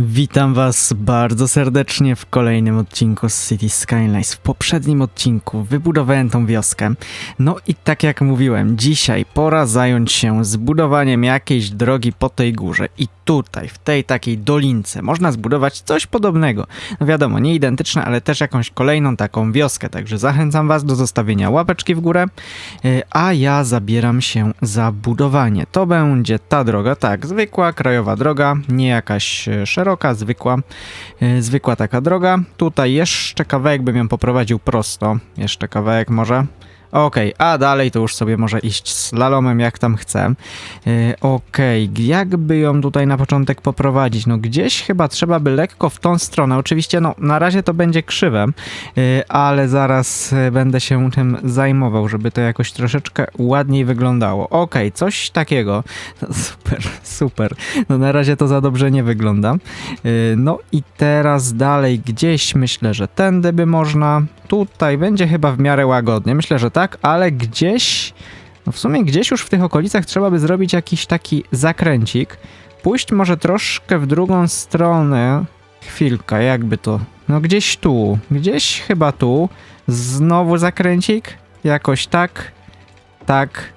Witam Was bardzo serdecznie w kolejnym odcinku z City Skylines. W poprzednim odcinku wybudowałem tą wioskę. No i tak jak mówiłem, dzisiaj pora zająć się zbudowaniem jakiejś drogi po tej górze. I tutaj, w tej takiej dolince, można zbudować coś podobnego. No wiadomo, nie identyczne, ale też jakąś kolejną taką wioskę. Także zachęcam Was do zostawienia łapeczki w górę. E, A ja zabieram się za budowanie. To będzie ta droga, tak, zwykła krajowa droga, nie jakaś e, szeroka, zwykła, e, zwykła taka droga. Tutaj jeszcze kawałek bym ją poprowadził prosto, jeszcze kawałek może. Okej, a dalej to już sobie może iść slalomem jak tam chce. E, Okej, jakby ją tutaj na początek poprowadzić? No gdzieś chyba trzeba by lekko w tą stronę. Oczywiście no na razie to będzie krzywe, e, ale zaraz e, będę się tym zajmował, żeby to jakoś troszeczkę ładniej wyglądało. Okej, coś takiego. No, super, super. No na razie to za dobrze nie wygląda. Yy, No i teraz dalej gdzieś myślę, że tędy by można. Tutaj będzie chyba w miarę łagodnie. Myślę, że tak, ale gdzieś. No w sumie gdzieś już w tych okolicach trzeba by zrobić jakiś taki zakręcik. Pójść może troszkę w drugą stronę. Chwilka, jakby to. No gdzieś tu. Gdzieś chyba tu. Znowu zakręcik. Jakoś tak. Tak.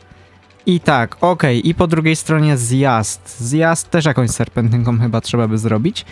I tak, okej, i po drugiej stronie zjazd. Zjazd też jakąś serpentynką chyba trzeba by zrobić.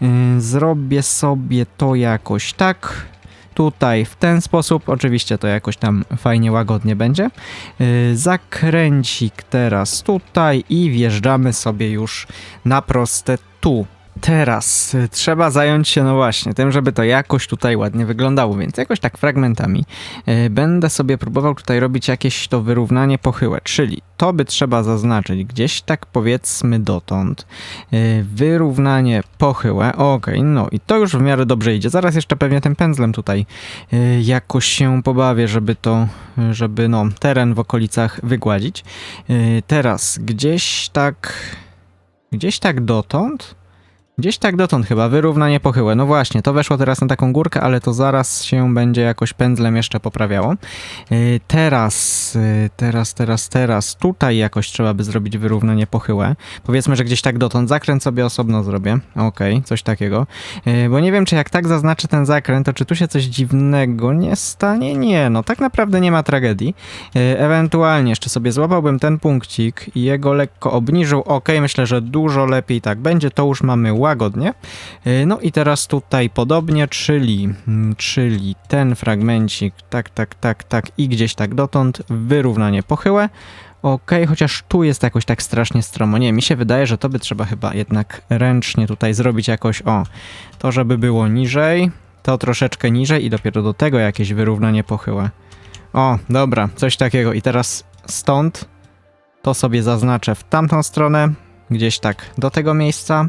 Yy, zrobię sobie to jakoś tak. Tutaj w ten sposób, oczywiście to jakoś tam fajnie łagodnie będzie. Yy, zakręcik teraz tutaj i wjeżdżamy sobie już na proste tu. Teraz y, trzeba zająć się, no właśnie, tym, żeby to jakoś tutaj ładnie wyglądało, więc jakoś tak fragmentami y, będę sobie próbował tutaj robić jakieś to wyrównanie pochyłe, czyli to by trzeba zaznaczyć gdzieś tak powiedzmy dotąd. Y, Wyrównanie pochyłe, okej, no i to już w miarę dobrze idzie. Zaraz jeszcze pewnie tym pędzlem tutaj jakoś się pobawię, żeby to, żeby no, teren w okolicach wygładzić. Teraz gdzieś tak, gdzieś tak dotąd. Gdzieś tak dotąd chyba, wyrównanie pochyłe. No właśnie, to weszło teraz na taką górkę, ale to zaraz się będzie jakoś pędzlem jeszcze poprawiało. Yy, teraz, yy, teraz, teraz, teraz, tutaj jakoś trzeba by zrobić wyrównanie pochyłe. Powiedzmy, że gdzieś tak dotąd. Zakręt sobie osobno zrobię. Okej, coś takiego. Yy, bo nie wiem, czy jak tak zaznaczę ten zakręt, to czy tu się coś dziwnego nie stanie? Nie, no tak naprawdę nie ma tragedii. Ewentualnie jeszcze sobie złapałbym ten punkcik i jego lekko obniżył. Okej, myślę, że dużo lepiej tak będzie. To już mamy łagodnie. Yy, No i teraz tutaj podobnie, czyli, mm, czyli ten fragmencik, tak, tak, tak, tak i gdzieś tak dotąd, wyrównanie pochyłe. Okej, chociaż tu jest jakoś tak strasznie stromo. Nie, mi się wydaje, że to by trzeba chyba jednak ręcznie tutaj zrobić jakoś, o, to żeby było niżej, to troszeczkę niżej i dopiero do tego jakieś wyrównanie pochyłe. O, dobra, coś takiego. I teraz stąd to sobie zaznaczę w tamtą stronę, gdzieś tak do tego miejsca.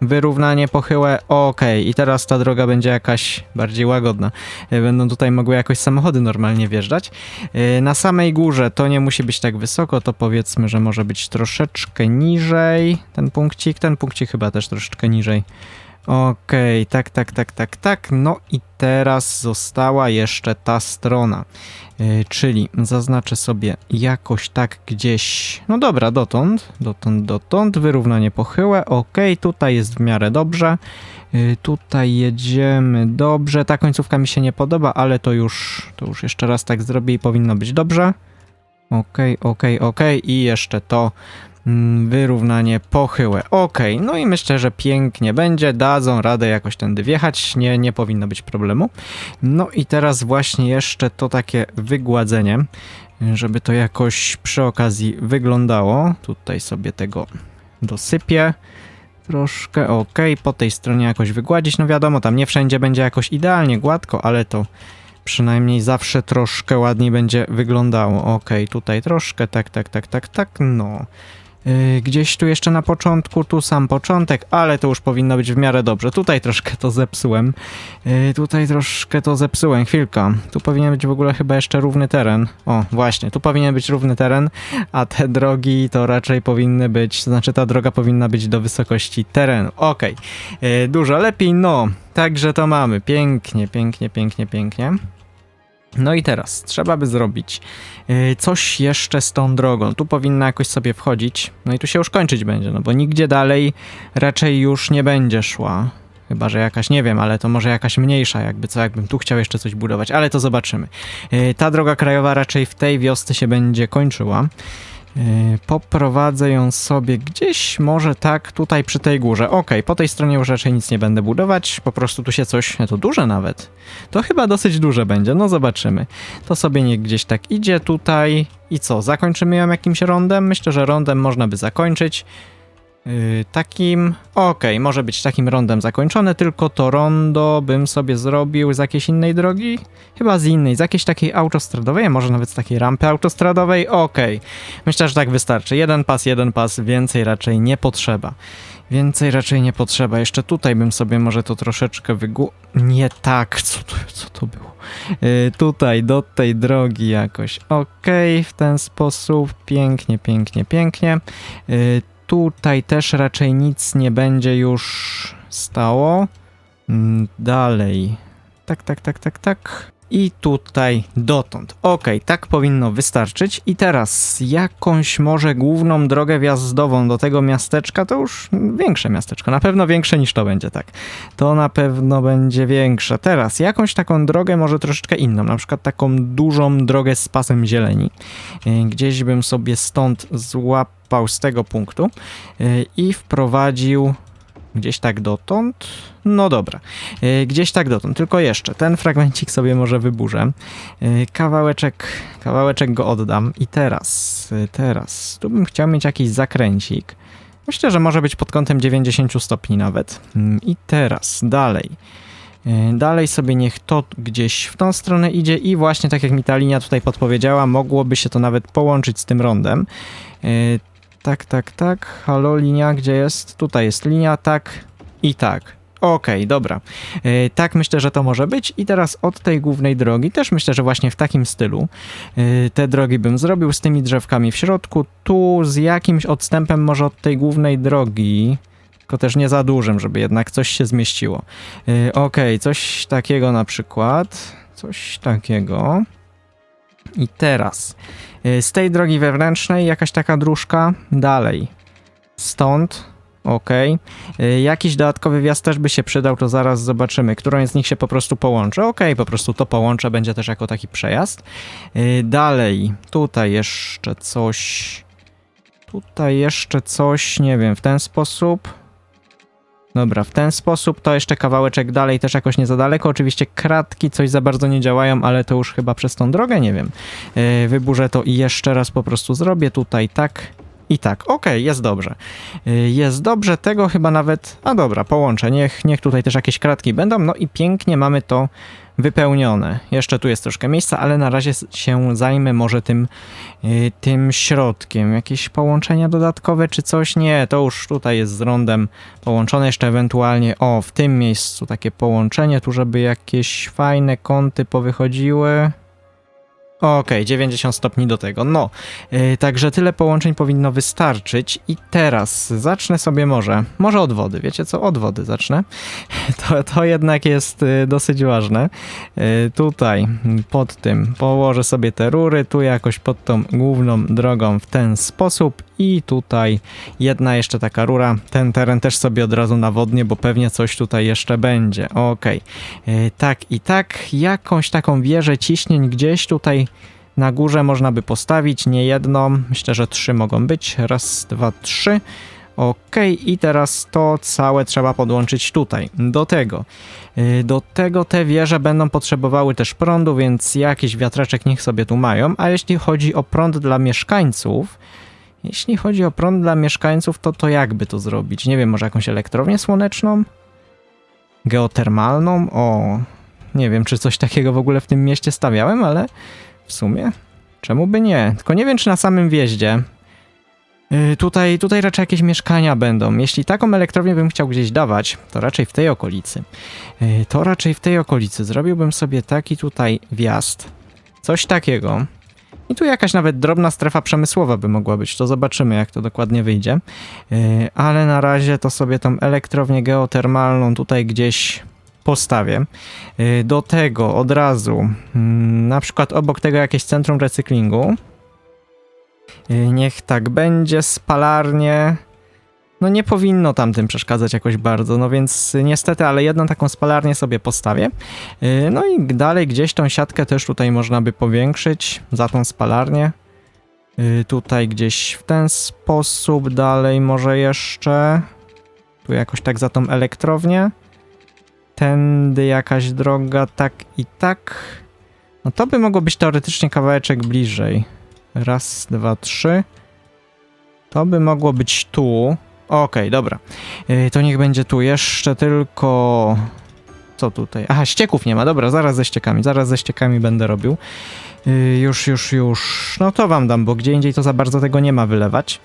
Wyrównanie pochyłe, okej, i teraz ta droga będzie jakaś bardziej łagodna. E, Będą tutaj mogły jakoś samochody normalnie wjeżdżać. E, Na samej górze to nie musi być tak wysoko, to powiedzmy, że może być troszeczkę niżej ten punkcik, ten punkcik chyba też troszeczkę niżej. Okej, tak, tak, tak, tak, tak. No i teraz została jeszcze ta strona. Yy, czyli zaznaczę sobie jakoś tak gdzieś. No dobra, dotąd, dotąd, dotąd. Wyrównanie pochyłe. Okej, tutaj jest w miarę dobrze. Yy, tutaj jedziemy dobrze. Ta końcówka mi się nie podoba, ale to już, to już jeszcze raz tak zrobię i powinno być dobrze. Okej, okej, okej. I jeszcze to Wyrównanie pochyłe. Okej, no i myślę, że pięknie będzie. Dadzą radę jakoś tędy wjechać. Nie, nie powinno być problemu. No i teraz właśnie jeszcze to takie wygładzenie, żeby to jakoś przy okazji wyglądało. Tutaj sobie tego dosypię. Troszkę ok, po tej stronie jakoś wygładzić. No wiadomo, tam nie wszędzie będzie jakoś idealnie gładko, ale to przynajmniej zawsze troszkę ładniej będzie wyglądało. Ok, tutaj troszkę, tak, tak, tak, tak, tak, no. Yy, Gdzieś tu jeszcze na początku, tu sam początek, ale to już powinno być w miarę dobrze. Tutaj troszkę to zepsułem. Yy, Tutaj troszkę to zepsułem. Chwilka. Tu powinien być w ogóle chyba jeszcze równy teren. O, właśnie, tu powinien być równy teren, a te drogi to raczej powinny być, to znaczy ta droga powinna być do wysokości terenu. Yy, dużo lepiej, no. Także to mamy. Pięknie, pięknie, pięknie, pięknie. No i teraz trzeba by zrobić yy, coś jeszcze z tą drogą. Tu powinna jakoś sobie wchodzić. No i tu się już kończyć będzie, no bo nigdzie dalej raczej już nie będzie szła. Chyba, że jakaś, nie wiem, ale to może jakaś mniejsza, jakby co, jakbym tu chciał jeszcze coś budować, ale to zobaczymy. Yy, ta droga krajowa raczej w tej wiosce się będzie kończyła. Yy, Poprowadzę ją sobie gdzieś, może tak, tutaj przy tej górze. Okej, po tej stronie już raczej nic nie będę budować, po prostu tu się coś, to duże nawet. To chyba dosyć duże będzie, no zobaczymy. To sobie niech gdzieś tak idzie tutaj i co, zakończymy ją jakimś rondem? Myślę, że rondem można by zakończyć. Yy, takim, okej, może być takim rondem zakończone, tylko to rondo bym sobie zrobił z jakiejś innej drogi? Chyba z innej, z jakiejś takiej autostradowej, a może nawet z takiej rampy autostradowej? Okej, myślę, że tak wystarczy. Jeden pas, jeden pas, więcej raczej nie potrzeba. Więcej raczej nie potrzeba. Jeszcze tutaj bym sobie może to troszeczkę wygłu... Nie tak, co to, co to było? Yy, tutaj, do tej drogi jakoś. Okej, w ten sposób. Pięknie, pięknie, pięknie. Yy, tutaj też raczej nic nie będzie już stało. Mm, Dalej. Tak, tak, tak, tak, tak. I tutaj dotąd. Okej, tak powinno wystarczyć. I teraz jakąś może główną drogę wjazdową do tego miasteczka, to już większe miasteczko. Na pewno większe niż to będzie, tak. To na pewno będzie większe. Teraz jakąś taką drogę, może troszeczkę inną. Na przykład taką dużą drogę z pasem zieleni. Yy, Gdzieś bym sobie stąd złapał z tego punktu yy, i wprowadził gdzieś tak dotąd. No dobra, Yy, gdzieś tak dotąd. Tylko jeszcze ten fragmencik sobie może wyburzę. Yy, Kawałeczek, kawałeczek go oddam. I teraz, yy, teraz, tu bym chciał mieć jakiś zakręcik. Myślę, że może być pod kątem 90 stopni nawet. Mm, I teraz dalej. Dalej sobie niech to gdzieś w tą stronę idzie i właśnie tak jak mi ta linia tutaj podpowiedziała, mogłoby się to nawet połączyć z tym rondem. Tak, tak, tak. Halo, linia, gdzie jest? Tutaj jest linia, tak i tak. Okej, dobra. Yy, tak myślę, że to może być. I teraz od tej głównej drogi, też myślę, że właśnie w takim stylu yy, te drogi bym zrobił z tymi drzewkami w środku. Tu z jakimś odstępem może od tej głównej drogi, tylko też nie za dużym, żeby jednak coś się zmieściło. Yy, Okej, coś takiego na przykład. Coś takiego. I teraz y, z tej drogi wewnętrznej jakaś taka dróżka dalej. Stąd, ok. Jakiś dodatkowy wjazd też by się przydał, to zaraz zobaczymy, którą z nich się po prostu połączy. Ok, po prostu to połączę, będzie też jako taki przejazd. Y, Dalej, tutaj jeszcze coś. Tutaj jeszcze coś, nie wiem, w ten sposób. Dobra, w ten sposób to jeszcze kawałeczek dalej, też jakoś nie za daleko. Oczywiście kratki coś za bardzo nie działają, ale to już chyba przez tą drogę, nie wiem. Yy, wyburzę to i jeszcze raz po prostu zrobię tutaj tak i tak. Okej, jest dobrze. Yy, jest dobrze, tego chyba nawet... A dobra, połączę. Niech, niech tutaj też jakieś kratki będą. No i pięknie mamy to wypełnione. Jeszcze tu jest troszkę miejsca, ale na razie się zajmę może tym, yy, tym środkiem. Jakieś połączenia dodatkowe czy coś? Nie, to już tutaj jest z rondem połączone. Jeszcze ewentualnie, o, w tym miejscu takie połączenie, tu żeby jakieś fajne kąty powychodziły. Okej, 90 stopni do tego. No, yy, także tyle połączeń powinno wystarczyć. I teraz zacznę sobie może, może od wody. Wiecie co? Od wody zacznę. To, to jednak jest yy, dosyć ważne. Yy, tutaj pod tym położę sobie te rury, tu jakoś pod tą główną drogą w ten sposób i tutaj jedna jeszcze taka rura. Ten teren też sobie od razu nawodnię, bo pewnie coś tutaj jeszcze będzie. Okej, Yy, tak i tak. Jakąś taką wieżę ciśnień gdzieś tutaj na górze można by postawić, nie jedną, myślę, że trzy mogą być. Raz, dwa, trzy. Ok, i teraz to całe trzeba podłączyć tutaj. Do tego. Yy, Do tego te wieże będą potrzebowały też prądu, więc jakiś wiatraczek niech sobie tu mają. A jeśli chodzi o prąd dla mieszkańców, jeśli chodzi o prąd dla mieszkańców, to to jakby to zrobić? Nie wiem, może jakąś elektrownię słoneczną? Geotermalną? O, nie wiem, czy coś takiego w ogóle w tym mieście stawiałem, ale w sumie czemu by nie? Tylko nie wiem, czy na samym wjeździe. Yy, tutaj, tutaj raczej jakieś mieszkania będą. Jeśli taką elektrownię bym chciał gdzieś dawać, to raczej w tej okolicy. Yy, to raczej w tej okolicy. Zrobiłbym sobie taki tutaj wjazd. Coś takiego. I tu jakaś nawet drobna strefa przemysłowa by mogła być. To zobaczymy, jak to dokładnie wyjdzie. Yy, ale na razie to sobie tą elektrownię geotermalną tutaj gdzieś postawię. Y, Do tego od razu, mm, na przykład obok tego jakieś centrum recyklingu. Y, Niech tak będzie, spalarnie. No nie powinno tam tym przeszkadzać jakoś bardzo, no więc y, niestety, ale jedną taką spalarnię sobie postawię. Y, No i dalej gdzieś tą siatkę też tutaj można by powiększyć za tą spalarnię. Y, Tutaj gdzieś w ten sposób, dalej może jeszcze. Tu jakoś tak za tą elektrownię. Tędy jakaś droga, tak i tak. No to by mogło być teoretycznie kawałeczek bliżej. Raz, dwa, trzy. To by mogło być tu. Okej, dobra. Yy, to niech będzie tu jeszcze tylko. Co tutaj? Aha, ścieków nie ma. Dobra, zaraz ze ściekami. Zaraz ze ściekami będę robił. Yy, już, już, już. No to wam dam, bo gdzie indziej to za bardzo tego nie ma wylewać.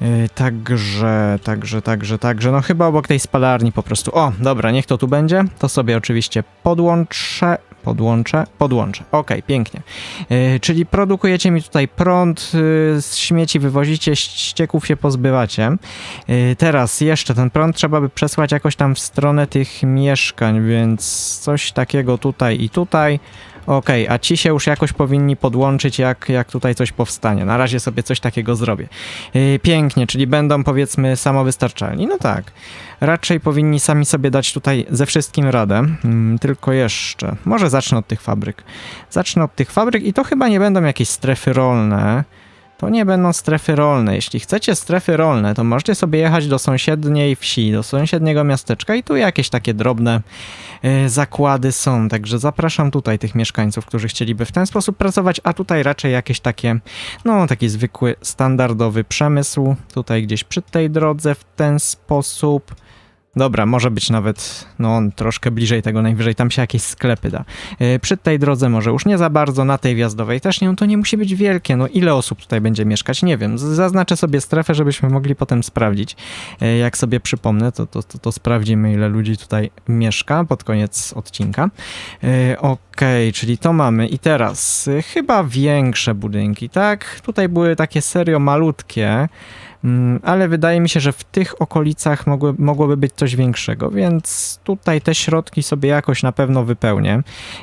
Yy, Także, także, także, także, no chyba obok tej spalarni po prostu. O, dobra, niech to tu będzie. To sobie oczywiście podłączę, podłączę, podłączę. Okej, pięknie. Yy, czyli produkujecie mi tutaj prąd, yy, z śmieci wywozicie, ścieków się pozbywacie. Yy, teraz jeszcze ten prąd trzeba by przesłać jakoś tam w stronę tych mieszkań, więc coś takiego tutaj i tutaj. Okej, a ci się już jakoś powinni podłączyć, jak, jak tutaj coś powstanie. Na razie sobie coś takiego zrobię. Yy, pięknie, czyli będą powiedzmy samowystarczalni. No tak. Raczej powinni sami sobie dać tutaj ze wszystkim radę. Mm, tylko jeszcze. Może zacznę od tych fabryk. Zacznę od tych fabryk i to chyba nie będą jakieś strefy rolne. To nie będą strefy rolne. Jeśli chcecie strefy rolne, to możecie sobie jechać do sąsiedniej wsi, do sąsiedniego miasteczka i tu jakieś takie drobne e, zakłady są. Także zapraszam tutaj tych mieszkańców, którzy chcieliby w ten sposób pracować, a tutaj raczej jakieś takie, no taki zwykły, standardowy przemysł. Tutaj gdzieś przy tej drodze w ten sposób. Dobra, może być nawet, no troszkę bliżej tego, najwyżej tam się jakieś sklepy da. Yy, przy tej drodze może już nie za bardzo, na tej wjazdowej też nie, no to nie musi być wielkie, no ile osób tutaj będzie mieszkać, nie wiem. Zaznaczę sobie strefę, żebyśmy mogli potem sprawdzić. Yy, jak sobie przypomnę, to, to, to, to sprawdzimy ile ludzi tutaj mieszka pod koniec odcinka. Yy, Okej, czyli to mamy i teraz chyba większe budynki, tak? Tutaj były takie serio malutkie, ale wydaje mi się, że w tych okolicach mogły, mogłoby być coś większego, więc tutaj te środki sobie jakoś na pewno wypełnię.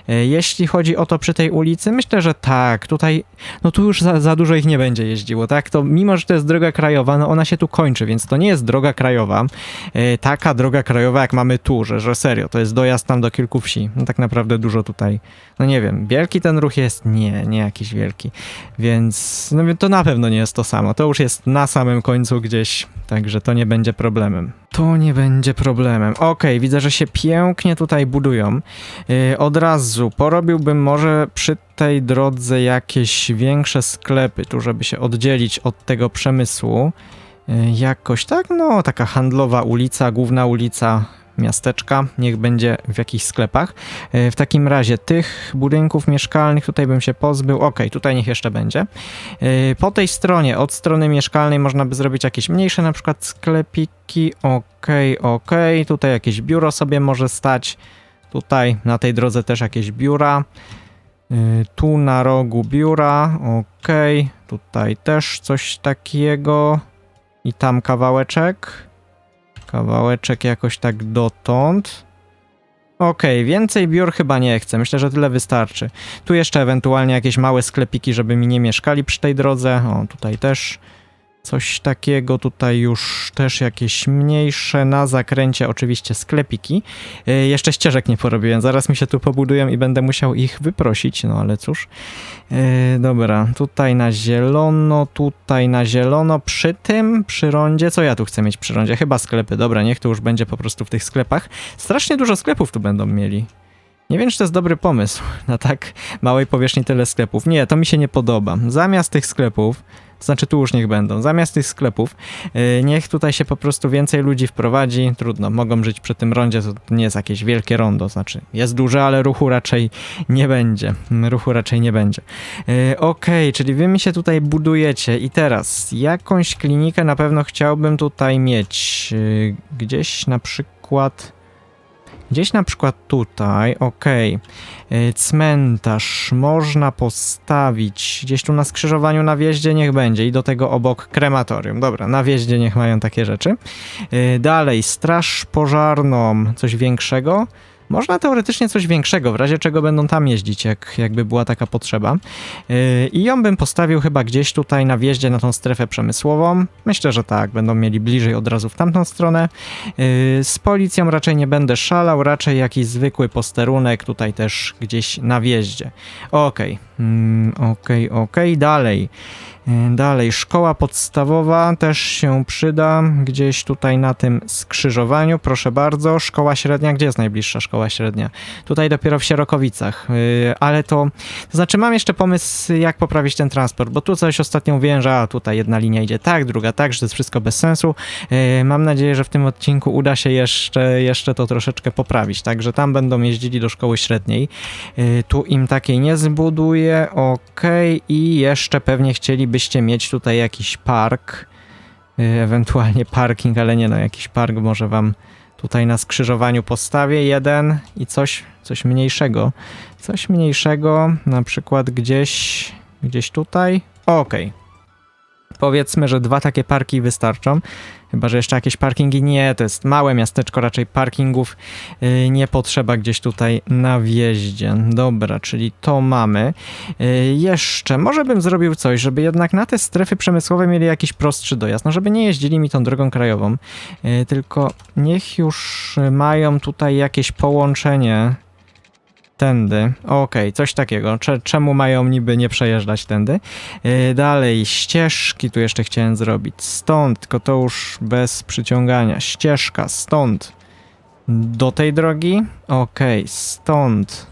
E, Jeśli chodzi o to przy tej ulicy, myślę, że tak, tutaj, no tu już za, za dużo ich nie będzie jeździło, tak? To mimo, że to jest droga krajowa, no ona się tu kończy, więc to nie jest droga krajowa, e, taka droga krajowa jak mamy tu, że, że serio, to jest dojazd tam do kilku wsi. No tak naprawdę dużo tutaj, no nie wiem, wielki ten ruch jest? Nie, nie jakiś wielki, więc no to na pewno nie jest to samo, to już jest na samym końcu gdzieś, także to nie będzie problemem. To nie będzie problemem. Okej, widzę, że się pięknie tutaj budują. Yy, od razu porobiłbym może przy tej drodze jakieś większe sklepy, tu żeby się oddzielić od tego przemysłu. Yy, jakoś tak, no taka handlowa ulica, główna ulica miasteczka, niech będzie w jakichś sklepach. Yy, W takim razie tych budynków mieszkalnych tutaj bym się pozbył. Okej, tutaj niech jeszcze będzie. Yy, Po tej stronie, od strony mieszkalnej można by zrobić jakieś mniejsze na przykład sklepiki. Okej, okej. Tutaj jakieś biuro sobie może stać. Tutaj na tej drodze też jakieś biura. Yy, Tu na rogu biura. Okej. Tutaj też coś takiego. I tam kawałeczek. Kawałeczek jakoś tak dotąd. Okej, więcej biur chyba nie chcę. Myślę, że tyle wystarczy. Tu jeszcze ewentualnie jakieś małe sklepiki, żeby mi nie mieszkali przy tej drodze. O, tutaj też coś takiego. Tutaj już też jakieś mniejsze. Na zakręcie oczywiście sklepiki. Yy, jeszcze ścieżek nie porobiłem. Zaraz mi się tu pobudują i będę musiał ich wyprosić. No ale cóż. Yy, dobra, tutaj na zielono, tutaj na zielono. Przy tym, przy rondzie, co ja tu chcę mieć przy rondzie? Chyba sklepy. Dobra, niech to już będzie po prostu w tych sklepach. Strasznie dużo sklepów tu będą mieli. Nie wiem, czy to jest dobry pomysł na tak małej powierzchni tyle sklepów. Nie, to mi się nie podoba. Zamiast tych sklepów, znaczy tu już niech będą, zamiast tych sklepów, yy, niech tutaj się po prostu więcej ludzi wprowadzi. Trudno, mogą żyć przy tym rondzie, to nie jest jakieś wielkie rondo, znaczy jest duże, ale ruchu raczej nie będzie. Ruchu raczej nie będzie. Yy, Okej, czyli wy mi się tutaj budujecie i teraz jakąś klinikę na pewno chciałbym tutaj mieć. Yy, gdzieś na przykład... Gdzieś na przykład tutaj, Y, cmentarz można postawić gdzieś tu na skrzyżowaniu na wjeździe niech będzie i do tego obok krematorium. Dobra, na wjeździe niech mają takie rzeczy. Y, Dalej, straż pożarną, coś większego. Można teoretycznie coś większego, w razie czego będą tam jeździć, jak, jakby była taka potrzeba. Yy, I ją bym postawił chyba gdzieś tutaj na wjeździe na tą strefę przemysłową. Myślę, że tak, będą mieli bliżej od razu w tamtą stronę. Yy, Z policją raczej nie będę szalał, raczej jakiś zwykły posterunek tutaj też gdzieś na wjeździe. Okej, mm, okej, okej, dalej. Yy, Dalej, szkoła podstawowa też się przyda, gdzieś tutaj na tym skrzyżowaniu, proszę bardzo. Szkoła średnia, gdzie jest najbliższa szkoła średnia? Tutaj dopiero w Sierokowicach, yy, ale to, to znaczy mam jeszcze pomysł, jak poprawić ten transport, bo tu coś ostatnio mówiłem, że a, tutaj jedna linia idzie tak, druga tak, że to jest wszystko bez sensu. Yy, Mam nadzieję, że w tym odcinku uda się jeszcze, jeszcze to troszeczkę poprawić, także tam będą jeździli do szkoły średniej. Tu im takiej nie zbuduję, okej, i jeszcze pewnie chcielibyście mieć tutaj jakiś park, yy, ewentualnie parking, ale nie no, jakiś park może wam tutaj na skrzyżowaniu postawię jeden i coś, coś mniejszego. Coś mniejszego, na przykład gdzieś, gdzieś tutaj. Okej. Powiedzmy, że dwa takie parki wystarczą. Chyba, że jeszcze jakieś parkingi. Nie, to jest małe miasteczko, raczej parkingów yy, nie potrzeba gdzieś tutaj na wjeździe. Dobra, czyli to mamy. Yy, jeszcze, może bym zrobił coś, żeby jednak na te strefy przemysłowe mieli jakiś prostszy dojazd. No, żeby nie jeździli mi tą drogą krajową. Yy, tylko niech już mają tutaj jakieś połączenie tędy. Okej, coś takiego. Cze- czemu mają niby nie przejeżdżać tędy? Yy, dalej, ścieżki tu jeszcze chciałem zrobić. Stąd, tylko to już bez przyciągania. Ścieżka, stąd. Do tej drogi? Okej, stąd.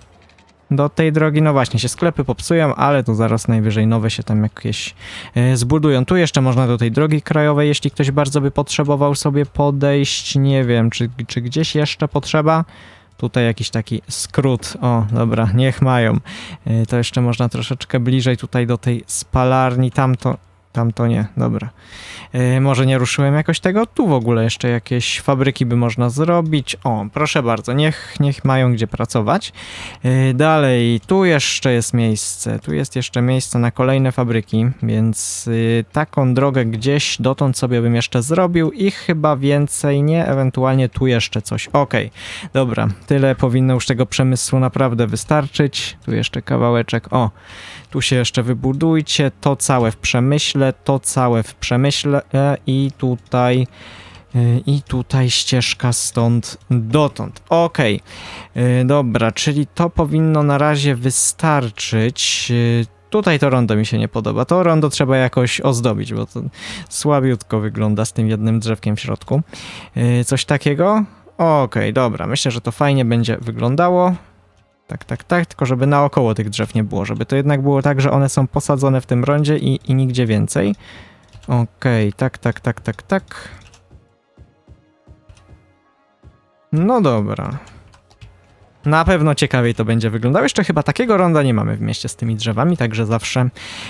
Do tej drogi, no właśnie, się sklepy popsują, ale tu zaraz najwyżej nowe się tam jakieś yy, zbudują. Tu jeszcze można do tej drogi krajowej, jeśli ktoś bardzo by potrzebował sobie podejść. Nie wiem, czy, czy gdzieś jeszcze potrzeba. Tutaj jakiś taki skrót. O, dobra, niech mają. Yy, To jeszcze można troszeczkę bliżej tutaj do tej spalarni. Tamto, tamto nie, dobra. Yy, może nie ruszyłem jakoś tego. Tu w ogóle jeszcze jakieś fabryki by można zrobić. O, proszę bardzo, niech, niech mają gdzie pracować. Yy, Dalej, tu jeszcze jest miejsce. Tu jest jeszcze miejsce na kolejne fabryki, więc yy, taką drogę gdzieś dotąd sobie bym jeszcze zrobił i chyba więcej nie, ewentualnie tu jeszcze coś. Okej, dobra, tyle powinno już tego przemysłu naprawdę wystarczyć. Tu jeszcze kawałeczek. O, tu się jeszcze wybudujcie. To całe w przemyśle, to całe w przemyśle i tutaj. e, I tutaj ścieżka stąd dotąd. E, dobra, czyli to powinno na razie wystarczyć. E, Tutaj to rondo mi się nie podoba. To rondo trzeba jakoś ozdobić, bo to słabiutko wygląda z tym jednym drzewkiem w środku. E, Coś takiego? Okej, dobra. Myślę, że to fajnie będzie wyglądało. Tak, tak, tak, tylko żeby naokoło tych drzew nie było, żeby to jednak było tak, że one są posadzone w tym rondzie i, i nigdzie więcej. Okej, tak, tak, tak, tak, tak. No dobra. Na pewno ciekawiej to będzie wyglądało. Jeszcze chyba takiego ronda nie mamy w mieście z tymi drzewami, także zawsze,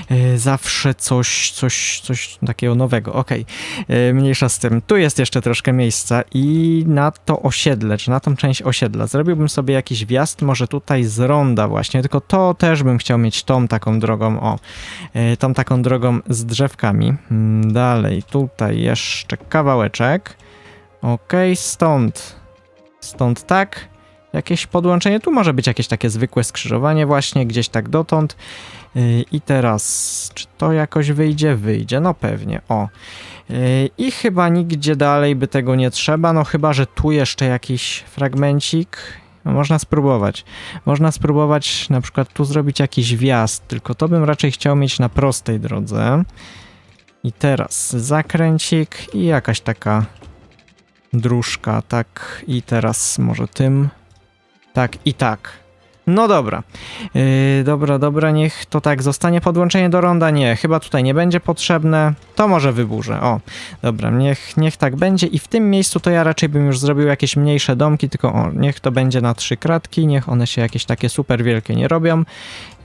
yy, zawsze coś, coś, coś takiego nowego. Okej, yy, mniejsza z tym. Tu jest jeszcze troszkę miejsca i na to osiedle, czy na tą część osiedla zrobiłbym sobie jakiś wjazd, może tutaj z ronda właśnie, tylko to też bym chciał mieć tą taką drogą, o, yy, tą taką drogą z drzewkami. Mm, Dalej, tutaj jeszcze kawałeczek. Okej, stąd, stąd tak jakieś podłączenie. Tu może być jakieś takie zwykłe skrzyżowanie właśnie, gdzieś tak dotąd. Yy, I teraz, czy to jakoś wyjdzie? Wyjdzie, no pewnie, o. Yy, I chyba nigdzie dalej by tego nie trzeba, no chyba, że tu jeszcze jakiś fragmencik. No, można spróbować. Można spróbować na przykład tu zrobić jakiś wjazd, tylko to bym raczej chciał mieć na prostej drodze. I teraz zakręcik i jakaś taka dróżka, tak. I teraz może tym. Tak i tak. No dobra. Yy, dobra, dobra, niech to tak zostanie. Podłączenie do ronda nie, chyba tutaj nie będzie potrzebne. To może wyburzę. O, dobra, niech, niech tak będzie. I w tym miejscu to ja raczej bym już zrobił jakieś mniejsze domki, tylko o, niech to będzie na trzy kratki, niech one się jakieś takie super wielkie nie robią.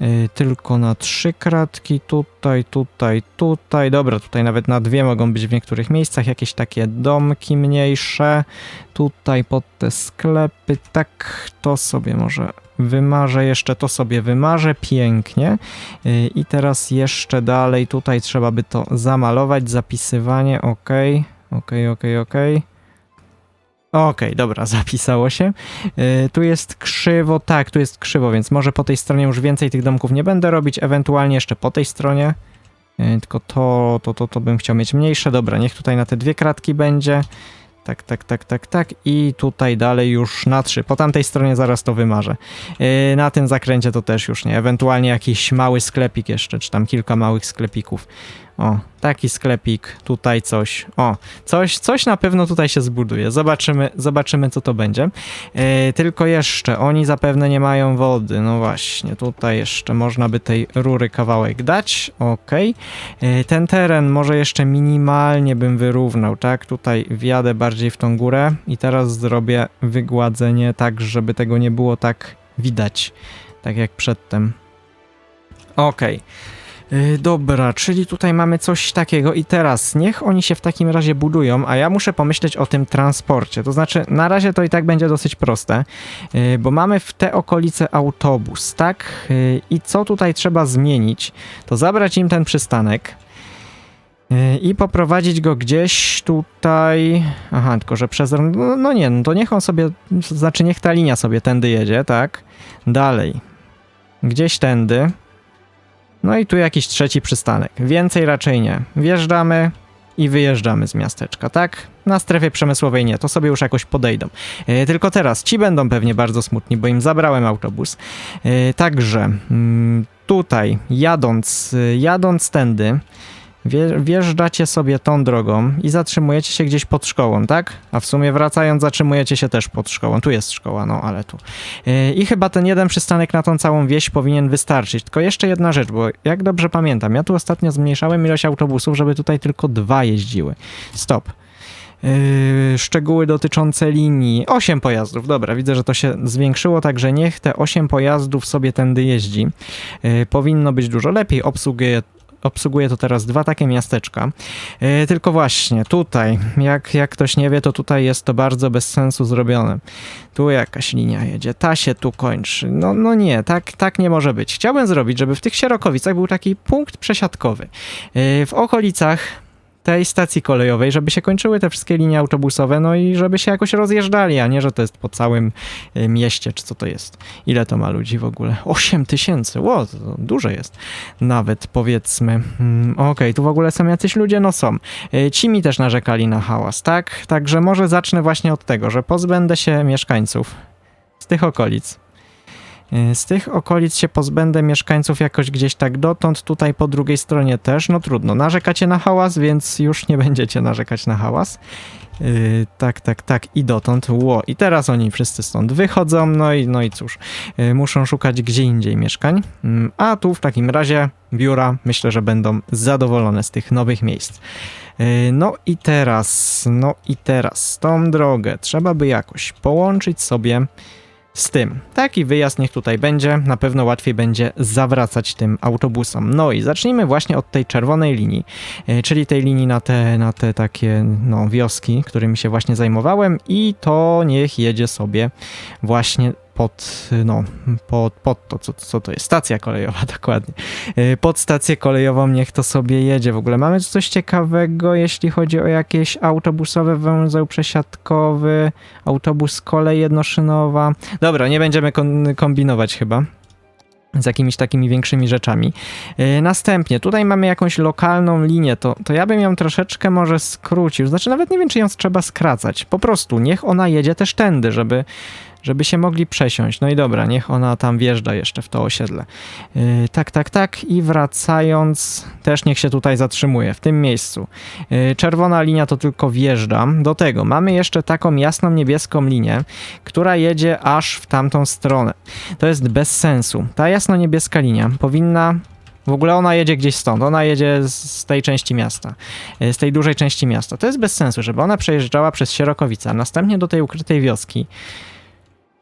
Yy, tylko na trzy kratki, tutaj, tutaj, tutaj. Dobra, tutaj nawet na dwie mogą być w niektórych miejscach jakieś takie domki mniejsze. Tutaj pod te sklepy, tak, to sobie może wymarzę, jeszcze to sobie wymarzę, pięknie. Yy, I teraz jeszcze dalej, tutaj trzeba by to zamalować, zapisywanie, ok, ok, ok, ok. Okej, dobra, zapisało się. Yy, tu jest krzywo, tak, tu jest krzywo, więc może po tej stronie już więcej tych domków nie będę robić, ewentualnie jeszcze po tej stronie. Yy, tylko to, to, to, to bym chciał mieć mniejsze. Dobra, niech tutaj na te dwie kratki będzie. Tak, tak, tak, tak, tak. I tutaj dalej już na trzy. Po tamtej stronie zaraz to wymarzę. Yy, na tym zakręcie to też już nie. Ewentualnie jakiś mały sklepik jeszcze, czy tam kilka małych sklepików. O, taki sklepik, tutaj coś. O, coś, coś na pewno tutaj się zbuduje. Zobaczymy, zobaczymy co to będzie. Yy, tylko jeszcze, oni zapewne nie mają wody. No właśnie, tutaj jeszcze można by tej rury kawałek dać. Okej. Yy, ten teren może jeszcze minimalnie bym wyrównał, tak? Tutaj wjadę bardziej w tą górę i teraz zrobię wygładzenie tak, żeby tego nie było tak widać. Tak jak przedtem. Okej. Yy, Dobra, czyli tutaj mamy coś takiego i teraz niech oni się w takim razie budują, a ja muszę pomyśleć o tym transporcie. To znaczy, na razie to i tak będzie dosyć proste, yy, bo mamy w te okolice autobus, tak? Yy, I co tutaj trzeba zmienić? To zabrać im ten przystanek i poprowadzić go gdzieś tutaj. Aha, tylko że przez. No, no nie, no to niech on sobie. Znaczy, niech ta linia sobie tędy jedzie, tak? Dalej. Gdzieś tędy. No i tu jakiś trzeci przystanek. Więcej raczej nie. Wjeżdżamy i wyjeżdżamy z miasteczka, tak? Na strefie przemysłowej nie, to sobie już jakoś podejdą. E, tylko teraz ci będą pewnie bardzo smutni, bo im zabrałem autobus. E, także mm, tutaj jadąc, y, jadąc tędy, wjeżdżacie sobie tą drogą i zatrzymujecie się gdzieś pod szkołą, tak? A w sumie wracając zatrzymujecie się też pod szkołą. Tu jest szkoła, no ale tu. Yy, I chyba ten jeden przystanek na tą całą wieś powinien wystarczyć. Tylko jeszcze jedna rzecz, bo jak dobrze pamiętam, ja tu ostatnio zmniejszałem ilość autobusów, żeby tutaj tylko dwa jeździły. Stop. Yy, szczegóły dotyczące linii. 8 pojazdów, dobra, widzę, że to się zwiększyło, także niech te 8 pojazdów sobie tędy jeździ. Yy, powinno być dużo lepiej. Obsługuje, obsługuje to teraz dwa takie miasteczka. Yy, tylko właśnie tutaj, jak, jak ktoś nie wie, to tutaj jest to bardzo bez sensu zrobione. Tu jakaś linia jedzie, ta się tu kończy. No, no nie, tak, tak nie może być. Chciałbym zrobić, żeby w tych Sierokowicach był taki punkt przesiadkowy. Yy, w okolicach tej stacji kolejowej, żeby się kończyły te wszystkie linie autobusowe, no i żeby się jakoś rozjeżdżali, a nie, że to jest po całym y, mieście, czy co to jest. Ile to ma ludzi w ogóle? 8 tysięcy, ło, to duże jest. Nawet powiedzmy. Mm, Okej, tu w ogóle są jacyś ludzie? No są. Y, Ci mi też narzekali na hałas, tak? Także może zacznę właśnie od tego, że pozbędę się mieszkańców z tych okolic. Y, Z tych okolic się pozbędę mieszkańców jakoś gdzieś tak dotąd, tutaj po drugiej stronie też, no trudno. Narzekacie na hałas, więc już nie będziecie narzekać na hałas. Yy, tak, tak, tak i dotąd. Ło, i teraz oni wszyscy stąd wychodzą, no i, no i cóż, yy, muszą szukać gdzie indziej mieszkań. Yy, a tu w takim razie biura myślę, że będą zadowolone z tych nowych miejsc. No i teraz, no i teraz tą drogę trzeba by jakoś połączyć sobie z tym. Taki wyjazd niech tutaj będzie, na pewno łatwiej będzie zawracać tym autobusom. No i zacznijmy właśnie od tej czerwonej linii, e, czyli tej linii na te, na te takie no, wioski, którymi się właśnie zajmowałem i to niech jedzie sobie właśnie pod, no, pod, pod to, co, co to jest, stacja kolejowa dokładnie. E, Pod stację kolejową niech to sobie jedzie. W ogóle mamy coś ciekawego, jeśli chodzi o jakieś autobusowe węzeł przesiadkowy, autobus kolej jednoszynowa. Dobra, nie będziemy kombinować chyba z jakimiś takimi większymi rzeczami. Yy, następnie, tutaj mamy jakąś lokalną linię, to, to ja bym ją troszeczkę może skrócił. Znaczy, nawet nie wiem, czy ją trzeba skracać. Po prostu, niech ona jedzie też tędy, żeby, żeby się mogli przesiąść. No i dobra, niech ona tam wjeżdża jeszcze w to osiedle. Yy, tak, tak, tak. I wracając, też niech się tutaj zatrzymuje, w tym miejscu. Yy, czerwona linia to tylko wjeżdża. Do tego mamy jeszcze taką jasną niebieską linię, która jedzie aż w tamtą stronę. To jest bez sensu. Ta jasno-niebieska linia powinna. W ogóle ona jedzie gdzieś stąd, ona jedzie z tej części miasta, y, z tej dużej części miasta. To jest bez sensu, żeby ona przejeżdżała przez Sierokowice, a następnie do tej ukrytej wioski.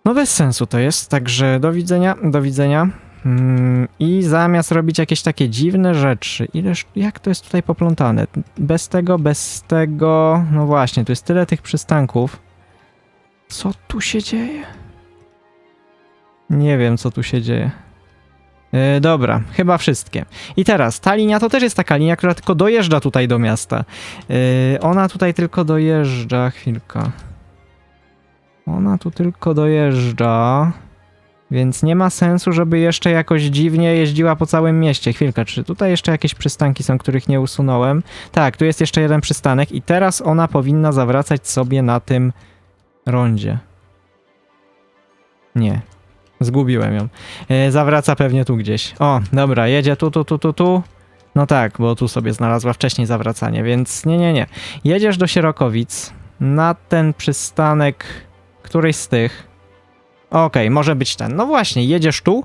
No bez sensu to jest, także do widzenia, do widzenia. Mm, I zamiast robić jakieś takie dziwne rzeczy, ileż, jak to jest tutaj poplątane? Bez tego, bez tego, no właśnie, tu jest tyle tych przystanków. Co tu się dzieje? Nie wiem, co tu się dzieje. E, dobra, chyba wszystkie. I teraz, ta linia to też jest taka linia, która tylko dojeżdża tutaj do miasta. E, ona tutaj tylko dojeżdża, chwilka. Ona tu tylko dojeżdża, więc nie ma sensu, żeby jeszcze jakoś dziwnie jeździła po całym mieście. Chwilkę, czy tutaj jeszcze jakieś przystanki są, których nie usunąłem? Tak, tu jest jeszcze jeden przystanek i teraz ona powinna zawracać sobie na tym rondzie. Nie. Zgubiłem ją. E, zawraca pewnie tu gdzieś. O, dobra, jedzie tu, tu, tu, tu, tu. No tak, bo tu sobie znalazła wcześniej zawracanie, więc nie, nie, nie. Jedziesz do Sierokowic na ten przystanek któryś z tych. Okej, może być ten. No właśnie, jedziesz tu,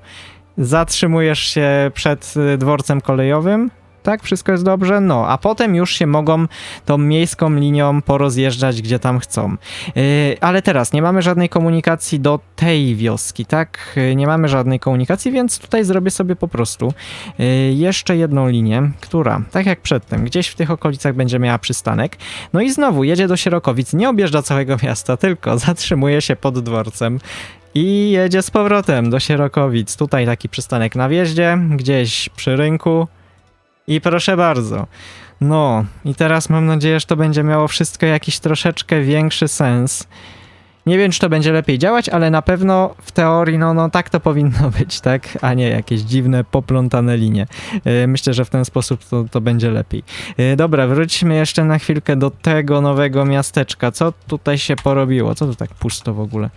zatrzymujesz się przed y, dworcem kolejowym. Tak, wszystko jest dobrze? No, a potem już się mogą tą miejską linią porozjeżdżać, gdzie tam chcą. Yy, ale teraz nie mamy żadnej komunikacji do tej wioski, tak? Yy, nie mamy żadnej komunikacji, więc tutaj zrobię sobie po prostu yy, jeszcze jedną linię, która, tak jak przedtem, gdzieś w tych okolicach będzie miała przystanek. No i znowu jedzie do Sierokowic, nie objeżdża całego miasta, tylko zatrzymuje się pod dworcem. I jedzie z powrotem do Sierokowic. Tutaj taki przystanek na wjeździe, gdzieś przy rynku. I proszę bardzo. No, i teraz mam nadzieję, że to będzie miało wszystko jakiś troszeczkę większy sens. Nie wiem, czy to będzie lepiej działać, ale na pewno w teorii, no, no tak to powinno być, tak? A nie jakieś dziwne, poplątane linie. Yy, Myślę, że w ten sposób to, to będzie lepiej. Yy, Dobra, wróćmy jeszcze na chwilkę do tego nowego miasteczka. Co tutaj się porobiło? Co tu tak pusto w ogóle?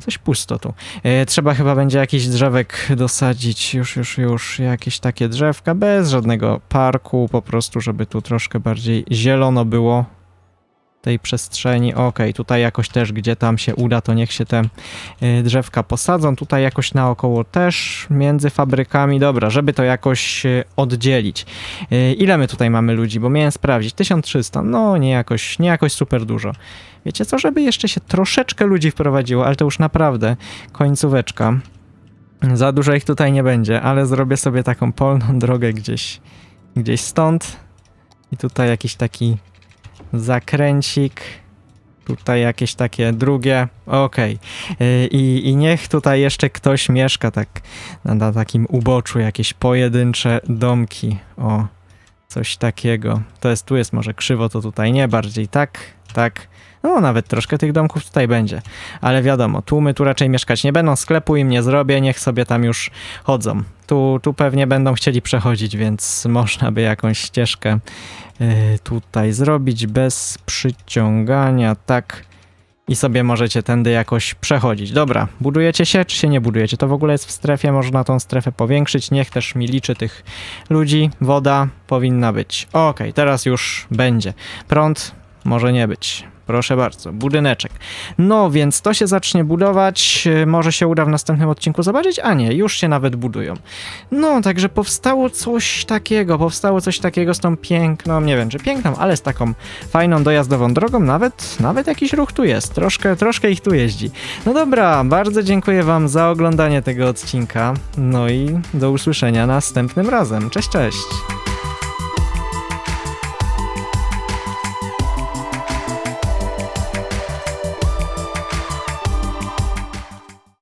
Coś pusto tu. E, trzeba chyba będzie jakiś drzewek dosadzić, już, już, już, jakieś takie drzewka, bez żadnego parku, po prostu, żeby tu troszkę bardziej zielono było tej przestrzeni. Okej, tutaj jakoś też, gdzie tam się uda, to niech się te e, drzewka posadzą. Tutaj jakoś naokoło też, między fabrykami. Dobra, żeby to jakoś e, oddzielić. E, ile my tutaj mamy ludzi? Bo miałem sprawdzić. 1300. No, nie jakoś, nie jakoś super dużo. Wiecie co, żeby jeszcze się troszeczkę ludzi wprowadziło, ale to już naprawdę końcóweczka. Za dużo ich tutaj nie będzie, ale zrobię sobie taką polną drogę gdzieś, gdzieś stąd. I tutaj jakiś taki zakręcik. Tutaj jakieś takie drugie. Okej. Yy, I, I niech tutaj jeszcze ktoś mieszka tak na, na takim uboczu, jakieś pojedyncze domki. O, coś takiego. To jest, tu jest może krzywo, to tutaj nie, bardziej tak, tak. No, nawet troszkę tych domków tutaj będzie. Ale wiadomo, tłumy tu raczej mieszkać nie będą, sklepu im nie zrobię, niech sobie tam już chodzą. Tu, tu pewnie będą chcieli przechodzić, więc można by jakąś ścieżkę y, tutaj zrobić bez przyciągania, tak. I sobie możecie tędy jakoś przechodzić. Dobra, budujecie się, czy się nie budujecie? To w ogóle jest w strefie, można tą strefę powiększyć. Niech też mi liczy tych ludzi. Woda powinna być. Okej, teraz już będzie. Prąd może nie być. Proszę bardzo, budyneczek. No więc to się zacznie budować, e, może się uda w następnym odcinku zobaczyć, a nie, już się nawet budują. No, także powstało coś takiego, powstało coś takiego z tą piękną, nie wiem czy piękną, ale z taką fajną dojazdową drogą, nawet, nawet jakiś ruch tu jest, troszkę, troszkę ich tu jeździ. No dobra, bardzo dziękuję wam za oglądanie tego odcinka, no i do usłyszenia następnym razem. Cześć, cześć!